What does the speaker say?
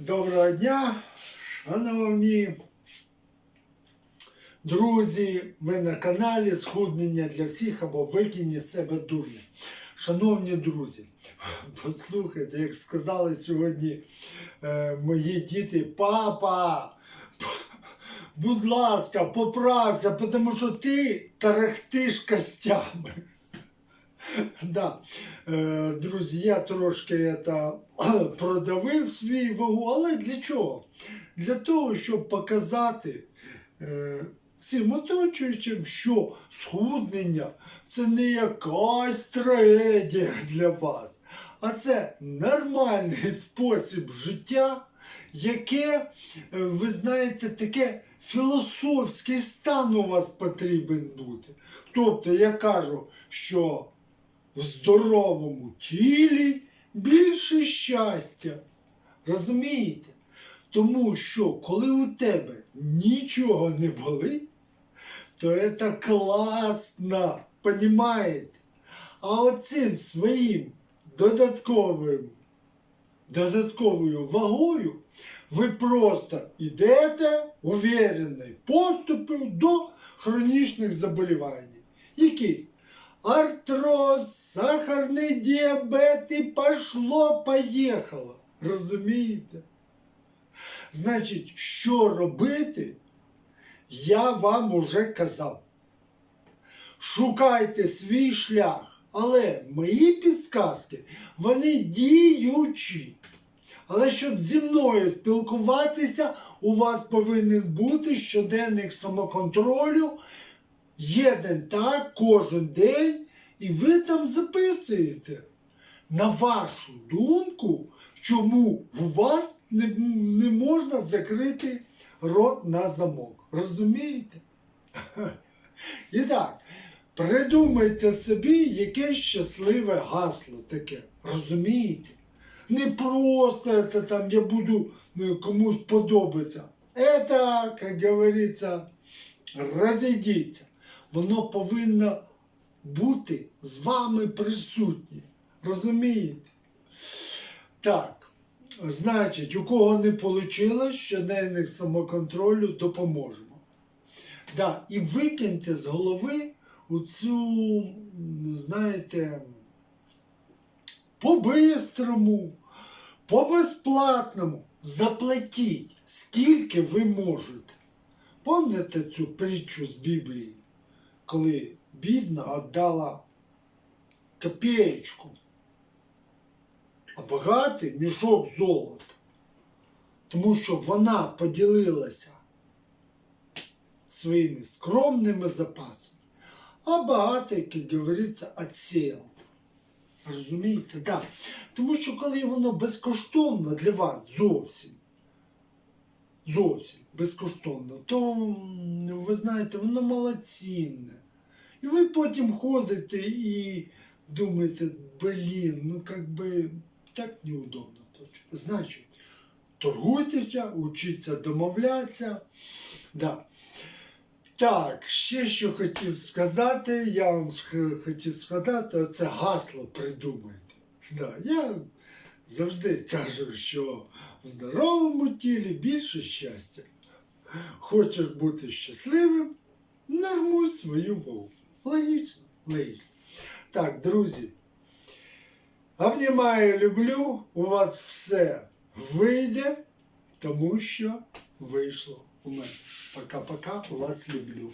Доброго дня, шановні друзі, ви на каналі Схуднення для всіх або Викинь з себе дурня. Шановні друзі, послухайте, як сказали сьогодні е, мої діти, папа, будь ласка, поправся, тому що ти тарахтиш костями. Да. Е, Друзі, я трошки это, продавив свій вагу, але для чого? Для того, щоб показати е, всім оточуючим, що схуднення це не якась трагедія для вас, а це нормальний спосіб життя, яке, е, ви знаєте, таке філософський стан у вас потрібен бути. Тобто я кажу, що в здоровому тілі більше щастя. Розумієте? Тому що коли у тебе нічого не болить, то це класно, понімаєте? А оцим своїм додатковим, додатковою вагою ви просто йдете увереною поступою до хронічних заболівань, яких Артроз, сахарний діабет і пошло, поїхало. Розумієте? Значить, що робити, я вам уже казав. Шукайте свій шлях, але мої підсказки, вони діючі. Але щоб зі мною спілкуватися, у вас повинен бути щоденник самоконтролю Єден так кожен день, і ви там записуєте. На вашу думку, чому у вас не, не можна закрити рот на замок. Розумієте? І так, придумайте собі якесь щасливе гасло таке. Розумієте? Не просто це там я буду ну, комусь подобатися. Это, як говориться, розійдіться воно повинно бути з вами присутнє. Розумієте? Так, значить, у кого не вийшло, щоденник самоконтролю допоможемо. Да, і викиньте з голови оцю, знаєте, по-бистрому, по-безплатному заплатіть, скільки ви можете. Пам'ятаєте цю притчу з Біблії? Коли бідна віддала копеечку, а багатий мішок золота. Тому що вона поділилася своїми скромними запасами, а багатий, як говориться, отсіяв. Розумієте? Да. Тому що коли воно безкоштовно для вас зовсім, зовсім безкоштовно, то ви знаєте, воно малоцінне. І ви потім ходите і думаєте, блін, ну как би так неудобно. Значить, торгуйтеся, учіться домовлятися. Да. Так, ще що хотів сказати, я вам хотів сказати, оце гасло придумайте. Да, я завжди кажу, що в здоровому тілі більше щастя. Хочеш бути щасливим, нормуй свою вагу. Логічно, логічно. Так, друзі. Обнімаю, люблю. У вас все вийде, тому що вийшло у мене. Пока-пока, вас люблю.